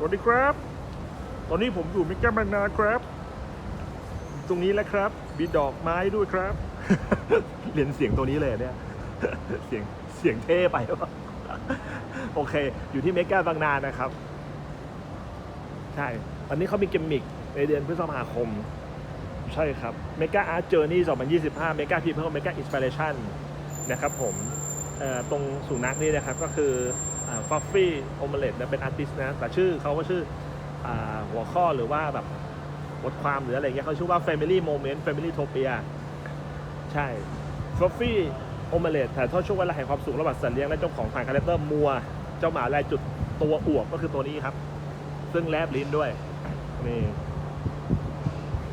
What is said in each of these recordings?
สวัสดีครับ ตอนนี้ผมอยู่มิกาบางนาครับ ตรงนี้แหละครับ มีดอกไม้ด้วยครับ เรียนเสียงตัวนี้เลยเนี่ย เสียงเสียงเท่ไปวะโอเค อยู่ที่เมกาบางนานะครับ ใช่ ตอนนี้เขามีกิมมิกในเดือนพฤษภาคม ใช่ครับ Mega Art Journey 2025 Mega People Mega Inspiration นะครับผมตรงสุนัขนี่นะครับก็คือ ฟอฟฟี่โอมเลตนะเป็นอาร์ติสนะแต่ชื่อเขาก็ชื่ออหัวข้อหรือว่าแบบบทความหรืออะไรเงี้ยเขาชื่อว่า Family Moment Family Topia ใช่ฟอฟฟี่โอมเลตถ่ายทอดช่วงเวลาแห่งความสุขระหว่างสัตว์เลี้ยงและเจ้าของผ่านคาแรคเตอร์มัว เจ้าหมาลายจุดตัวอวบก็คือตัวนี้ครับ ซึ่งแลบลิ้นด้วยนี่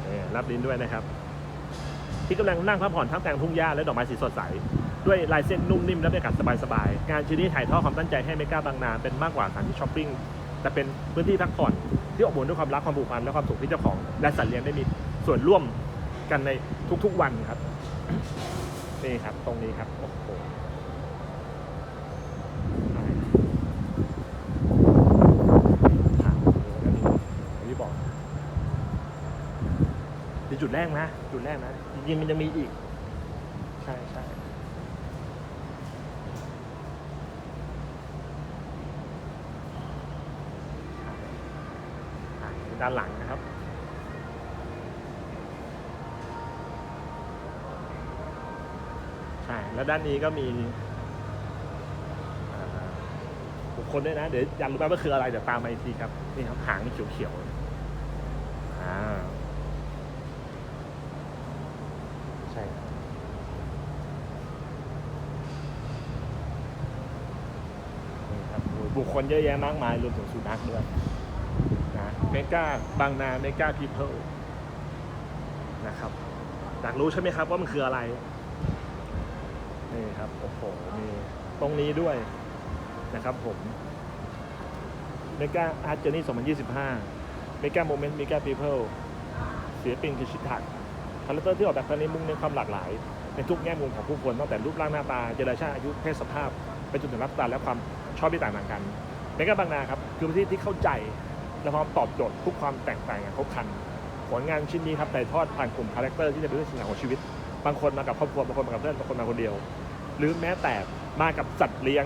นี่แลบลิ้นด้วยนะครับ ที่กำลังนั่งพักผ่อนท่ามกลางทุ่งหญ้าและดอกไม้สีสดใส ด้วยลายเส้นนุ่มนิ่มและบรรยากาศสบายๆ งานชิ้นนี้ถ่ายทอดความตั้งใจให้เมกาบางนาเป็นมากกว่าสถานที่ช้อปปิ้ง แต่เป็นพื้นที่พักผ่อนที่อบอุ่นด้วยความรักความผูกพันและความสุขที่เจ้าของ และสัตว์เลี้ยงได้มีส่วนร่วมกันในทุกๆวันครับนี่ครับ ตรงนี้ครับโอ้โหที่จุดแรกนะ จุดแรกนะจริงๆมันยังมีอีก ใช่ใช่ อะ ด้านหลังนะครับ ใช่ แล้วด้านนี้ก็มีบุคคลด้วยนะ เดี๋ยวอยากรู้ไหมว่าคืออะไรเดี๋ยวตามมาอีกทีครับ นี่ครับหางเขียวๆอ่าใช่ครับบุคคลเยอะแยะมากมายรวมถึงสุนัขด้วย เมกาบางนาเมกาพีเพิลนะครับอยากรู้ใช่ไหมครับว่ามันคืออะไร นี่ครับ โอ้โหมีตรงนี้ด้วยนะครับผมเมกาอาร์ตเจอร์นี่2025เมกาโมเมนต์เมกาพีเพิลศิลปินคือชิทักคาแรคเตอร์ที่ออกแบบครั้งนี้มุ่งเน้นความหลากหลาย ในทุกแง่มุมของผู้คนตั้งแต่รูปร่างหน้าตาเจเนอเรชันอายุเพศสภาพไปจนถึงลฟ์สไตล์และความชอบที่ต่างกันเมกาบางนาครับคือพื้นที่ที่เข้าใจ และพร้อมตอบโจทย์ทุกความแตกต่างอย่างครบครัน ผลงานชิ้นนี้ครับถ่ายทอดผ่านกลุ่มคาแรคเตอร์ที่จะเป็นเรื่องสิ่งของชีวิต บางคนมากับครอบครัวบางคนมากับเพื่อนบางคนมาคนเดียว หรือแม้แต่มากับสัตว์เลี้ยง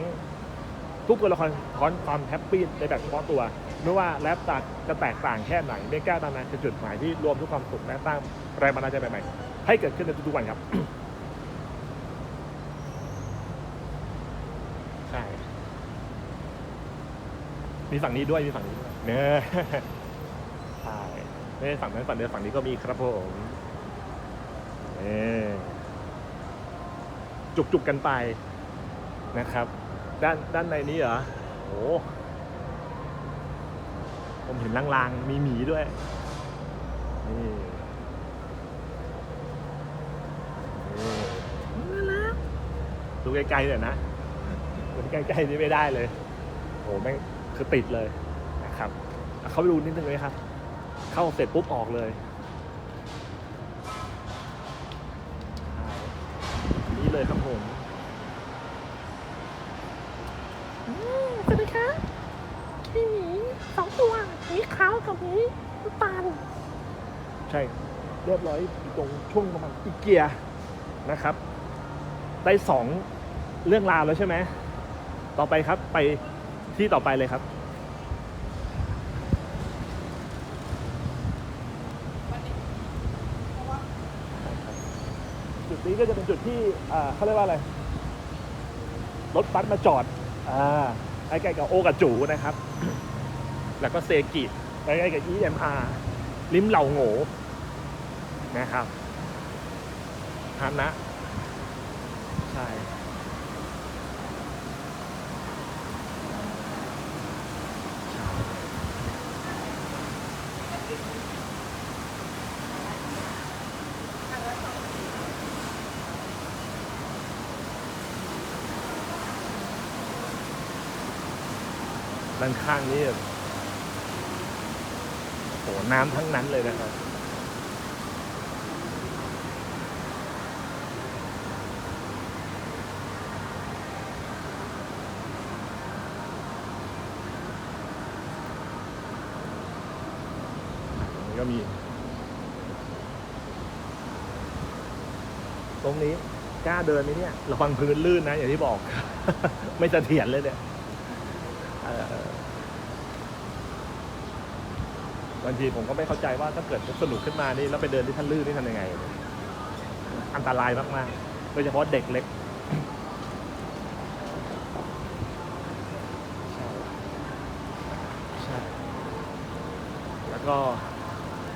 ทุกตัวละครท้อนความแฮปปี้ในแบบเฉพาะตัวไม่ว่าแลปตัดจะแตกต่างแค่ไหนเมกาบางนาคือจุดหมายที่รวมทุกความสุขและสร้างแรงบันดาลใจใหม่ๆให้เกิดขึ้นในทุกๆวันครับใช่มีฝั่งนี้ด้วยมีฝั่งนี้ด้วย เนอะใช่ไม่ใช่ฝั่งนั้นฝั่งเดียวฝั่งนี้ก็มีครับผมเออจุกๆกันไปนะครับ ด้านด้านในนี้เหรอโอ้ผมเห็นลางๆ มีหมีด้วย นี่นี่น่ารักดูไกลๆเลยนะดูใกล้ๆนี่ไม่ได้เลย โอ้แม่งคือติดเลย นะครับเอาเข้าไปดูนิดนึงเลยครับ เข้าเสร็จปุ๊บออกเลยใช่นี่เลยครับผมสวัสดีครับมีหมีสองตัวหมีขาวกับหมีน้ำตาลใช่ เรียบร้อยอยู่ตรงช่วงประมาณอีเกียนะครับ ได้สองเรื่องราวแล้วใช่ไหม ต่อไปครับไปที่ต่อไปเลยครับ นี้ก็จะเป็นจุดที่เขาเรียกว่าอะไร รถบัสมาจอดอ่าใกล้ๆกับโอกับจูนะครับ แล้วก็เซกิใกล้ๆกับ EMR ลิมเหล่าโง่นะครับฮานะ ใช่ ด้านข้างนี่แบโอ้โหน้ำทั้งนั้นเลยนะครับก็มี ตรงนี้กล้าเดินไหมเนี่ย ระวังพื้นลื่นนะ อย่างที่บอก ไม่เสถียรเลยเนี่ยเอ่อบางทีผมก็ไม่เข้าใจว่าถ้าเกิดสนุกขึ้นมานี่แล้วไปเดินที่ท่านลื่นนี่ทำยังไง อันตรายมากๆโดยเฉพาะเด็กเล็กใช่แล้วก็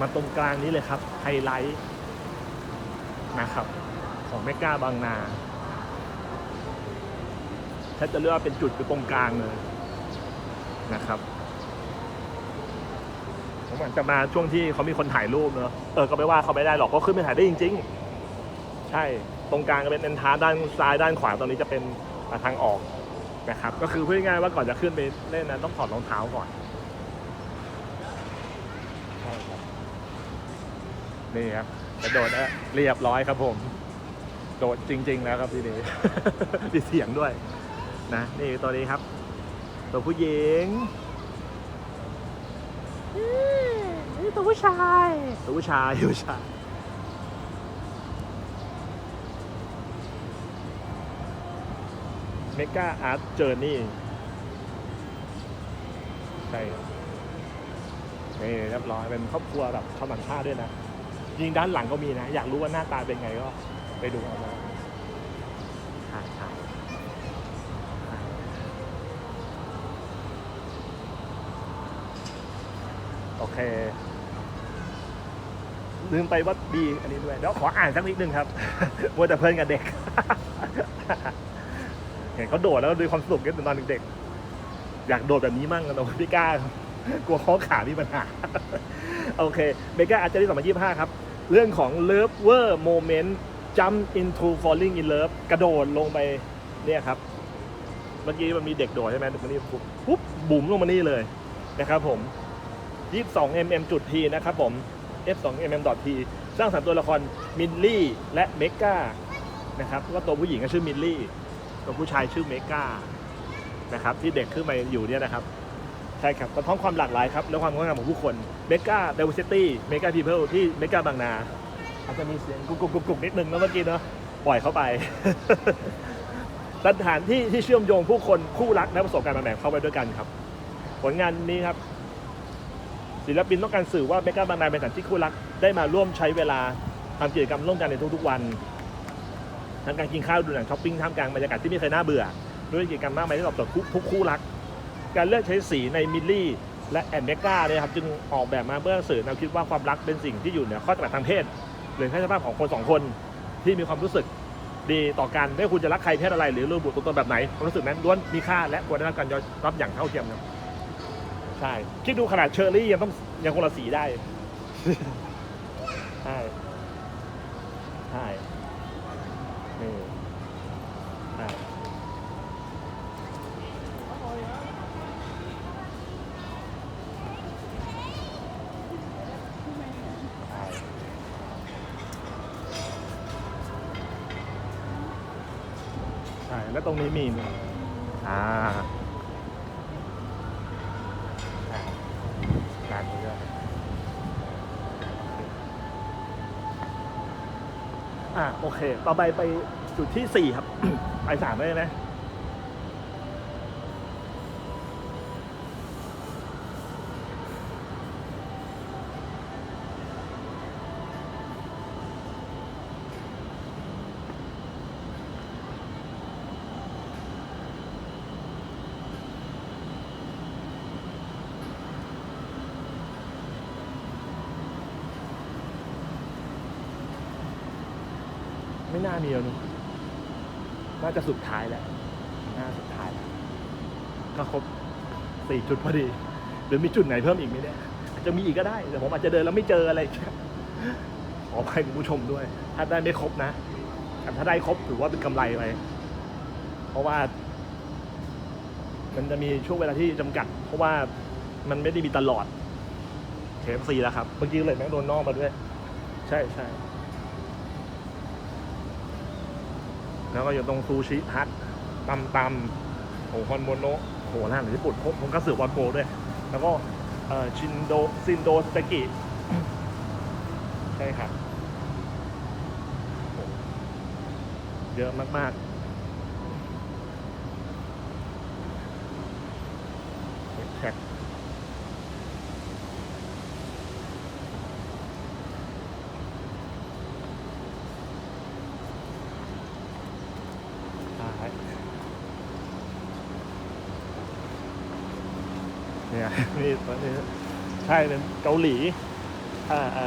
มาตรงกลางนี้เลยครับ ไฮไลท์นะครับ ของเมกาบางนาถ้าจะเลือกว่าเป็นจุดอยู่ตรงกลางเลยนะครับ ผมอาจจะมาช่วงที่เขามีคนถ่ายรูปเนอะเออก็ไม่ว่าเขาไม่ได้หรอกก็ขึ้นไปถ่ายได้จริง ๆ ใช่ตรงกลางก็เป็นเอ็นทาด้านซ้ายด้านขวาตรงนี้จะเป็นทางออกนะครับ ก็คือพูดง่ายๆว่าก่อนจะขึ้นไปเล่นนะต้องถอดรองเท้าก่อนนี่ครับกระโดดแล้วเรียบร้อยครับผม โดดจริง ๆ แล้วครับทีนี้มีเสียงด้วย นะนี่ตัวนี้ครับ ตัวผู้หญิง นี่ตัวผู้ชายตัวผู้ชายตัวผู้ชายเมกาอาร์ตเจอร์นี่ใช่นี่เรียบร้อยเป็นครอบครัวแบบชาวต่างชาติด้วยนะยิงด้านหลังก็มีนะ อยากรู้ว่าหน้าตาเป็นไงก็ไปดูเอานะใช่ใช่ใช่โอเค ลืมไปว่าดีอันนี้ด้วยเดี๋ยวขออ่านสักนิดนึงครับมัวแต่เพลินกับเด็ก เห็นเขาโดดแล้วดูความสนุกกันตอนเด็กๆอยากโดดแบบนี้มั่งกันแต่ว่าพี่กล้ากลัวข้อขามีปัญหา โอเคเบก้าอาจจะได้2025ครับ เรื่องของ Lover Moment Jump into Falling in Love กระโดดลงไปเนี่ยครับ เมื่อกี้มันมีเด็กโดดใช่ไหมมันนี่ปุ๊บปุ๊บบุ๋มลงมานี่เลยนะครับผม 22 mm จุดทีนะครับผม f2 mm t สร้างสรรค์ตัวละครมิลลี่และเมกานะครับก็ตัวผู้หญิงก็ชื่อมิลลี่ตัวผู้ชายชื่อเมกานะครับที่เด็กขึ้นมาอยู่เนี่ยนะครับใช่ครับสะท้อนความหลากหลายครับและความงดงามของผู้คนเมกาเดวิซิตี้เมกาพีเพิลที่เมกาบางนา อาจจะมีเสียงกุกกุกกุกกุกนิดนึงนะเมื่อกี้เนาะปล่อยเข้าไปสถานที่ที่เชื่อมโยงผู้คนคู่รักและประสบการณ์แบ่งเข้าไปด้วยกันครับ ผลงานนี้ครับ ศิลปินต้องการสื่อว่าเมกาบางนาเป็นสถานที่คู่รักได้มาร่วมใช้เวลาทำกิจกรรมร่วมกันในทุกๆวันทั้งการกินข้าวดูหนังช้อปปิ้งท่ามกลางบรรยากาศที่ไม่เคยน่าเบื่อด้วยกิจกรรมมากมายที่ตอบโจทย์ทุกคู่รัก การเลือกใช้สีในมิลลี่และแอนเมกาเนี่ยครับจึงออกแบบมาเพื่อสื่อแนวคิดว่าความรักเป็นสิ่งที่อยู่เหนือข้อจำกัดทางเพศหรือแค่สภาพของคนสองคนที่มีความรู้สึกดีต่อกันไม่คุณจะรักใครเพศอะไร หรือรูปบุตรตัวแบบไหนความรู้สึกนั้นล้วนมีค่าและควรได้รับการยอมรับอย่างเท่าเทียมครับ ใช่คิดดูขนาดเชอร์รี่ยังต้องยังคนละสีได้ ใช่ ใช่นี่ใช่ใช่ใช่แล้วตรงนี้มีนอ่าใช่ร้านนี้ด้วย อ่าโอเค ต่อไปไปจุดที่สี่ครับ ไปสามได้ไหม ไม่น่ามีแล้วนี่น่าจะสุดท้ายแล้วน่าสุดท้ายแล้วก็ครบสี่จุดพอดีหรือมีจุดไหนเพิ่มอีกไหมเนี่ยอาจจะมีอีกก็ได้แต่ผมอาจจะเดินแล้วไม่เจออะไรขออภัยคุณผู้ชมด้วย ถ้าได้ไม่ครบนะแต่ถ้าได้ครบถือว่าเป็นกำไรไปเพราะว่า มันจะมีช่วงเวลาที่จำกัด เพราะว่ามันไม่ได้มีตลอดเคฟซีแล้วครับเมื่อกี้เลยแม็กโดนนอกมาด้วย ใช่ใช่ แล้วก็อยู่ตรงซูชิฮัทตำตำโหฮอนโมโนะโหร้านญี่ปุ่นผมผมก็สืบวอนโกด้วย แล้วก็ชินโดซินโดสเตกิใช่ครับเยอะมาก ๆแท็ก เนี่ยนี่ตัวนี้ใช่เป็นเกาหลี อ่าอ่า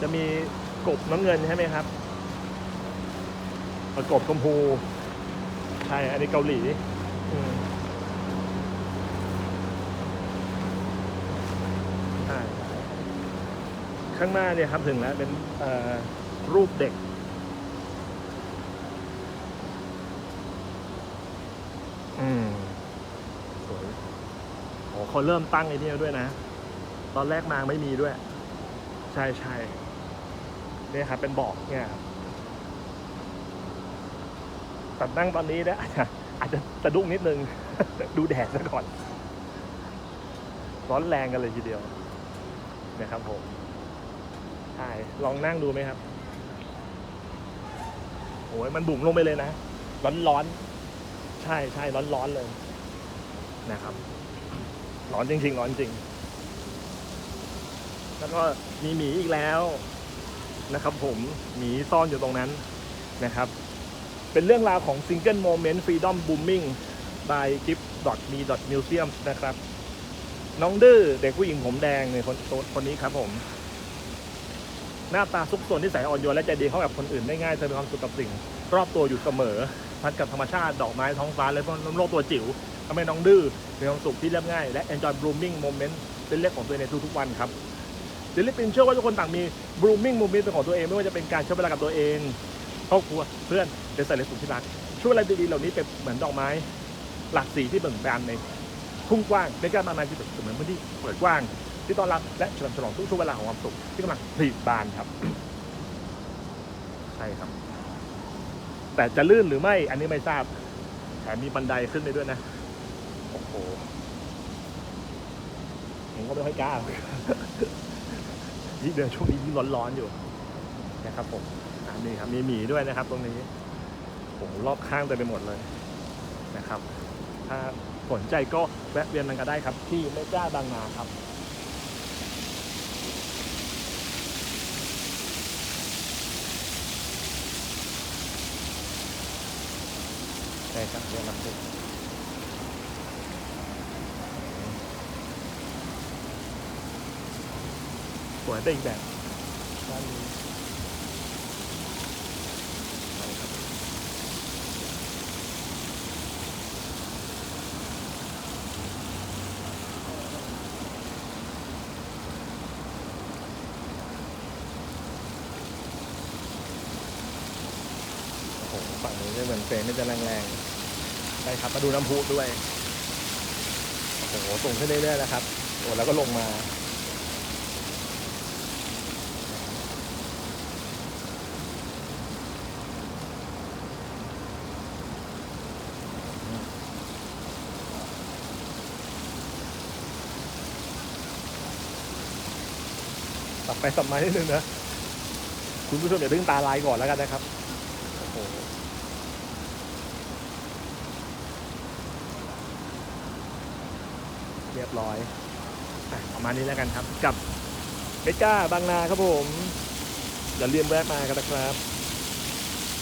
จะมีกบน้ำเงินใช่ไหมครับประกบชมพูใช่ อันนี้เกาหลีอืมข้างหน้าเนี่ยครับถึงแล้วเป็นรูปเด็ก อืมสวยโอ้ เขาเริ่มตั้งไอ้นี่ด้วยนะ ตอนแรกมาไม่มีด้วย ใช่ใช่เนี่ยครับเป็นบอกเนี่ยแต่นั่งตอนนี้นี่ยอาจจะอาจจะสะดุ้งนิดนึง ดูแดดซะก่อน ร้อนแรงกันเลยทีเดียวนะครับผมใช่ลองนั่งดูไหมครับโอ้ยมันบุ๋มลงไปเลยนะ ร้อนร้อนใช่ใช่ร้อนร้อนเลยนะครับ ร้อนจริงๆร้อนจริง แล้วก็มีหมีอีกแล้วนะครับ ผมหมีซ่อนอยู่ตรงนั้นนะครับ เป็นเรื่องราวของ Single Moment Freedom Booming by gift me museum นะครับ น้องดื้อเด็กผู้หญิงผมแดงเนี่ยคนคนคนนี้ครับผม หน้าตาซุกซนที่ใส่อ่อนโยนและใจดีเข้ากับคนอื่นได้ง่ายเธอมีความสุขกับสิ่ง รอบตัวอยู่เสมอ พัดกับธรรมชาติดอกไม้ท้องฟ้าและโลกตัวจิ๋วทำให้น้องดื้อมีความสุขที่เรียบง่าย และ enjoy blooming moment เป็นเรื่องของตัวเองในทุกๆวันครับศิลปินเชื่อว่าทุกคนต่างมี blooming moment เป็นของตัวเองไม่ว่าจะเป็นการใช้เวลากับตัวเองครอบครัวเพื่อนเป็นสัตว์เลี้ยงสุขที่รักช่วยอะไรดีๆเหล่านี้เป็นเหมือนดอกไม้ หลากสีที่เบ่งบานในทุ่งกว้างในการมานานที่เป็นเหมือนพื้นที่เปิดกว้าง ที่ต้อนรับและเฉลิมฉลองทุกช่วงเวลาของความสุขที่กำลังผลิบานครับใช่ครับ แต่จะลื่นหรือไม่อันนี้ไม่ทราบแถมมีบันไดขึ้นไปด้วยนะ โอ้โหผมก็ไม่ค่อยกล้ายิ่งเดินช่วงนี้ยิ่งร้อนๆอยู่นะครับผมอันนี้ครับมีหมีด้วยนะครับ ตรงนี้โอ้โหรอบข้างเต็มไปหมดเลยนะครับ ถ้าสนใจก็แวะเวียนมันก็ได้ครับ ที่เมจ้าบางนาครับ ช่ครับเรียนลำพูสวยไปอีกแบบด้านนี้ใช่ครับโอ้โหฝั่งนี้จะเหมือนเฟรมไม่จะแรงๆ ใช่ครับมาดูน้ำพุด้วย โอ้โหส่งขึ้นเรื่อยๆนะครับ โอ้แล้วก็ลงมา สับไปสับมานิดนึงนะ คุณผู้ชมอย่าเพิ่งตาลายก่อนแล้วกันนะครับ โอ้โห รียบร้อยอประมาณนี้แล้วกันครับ กับเบก้าบางนาครับผมอย่าลืมแวะมากันนะครับ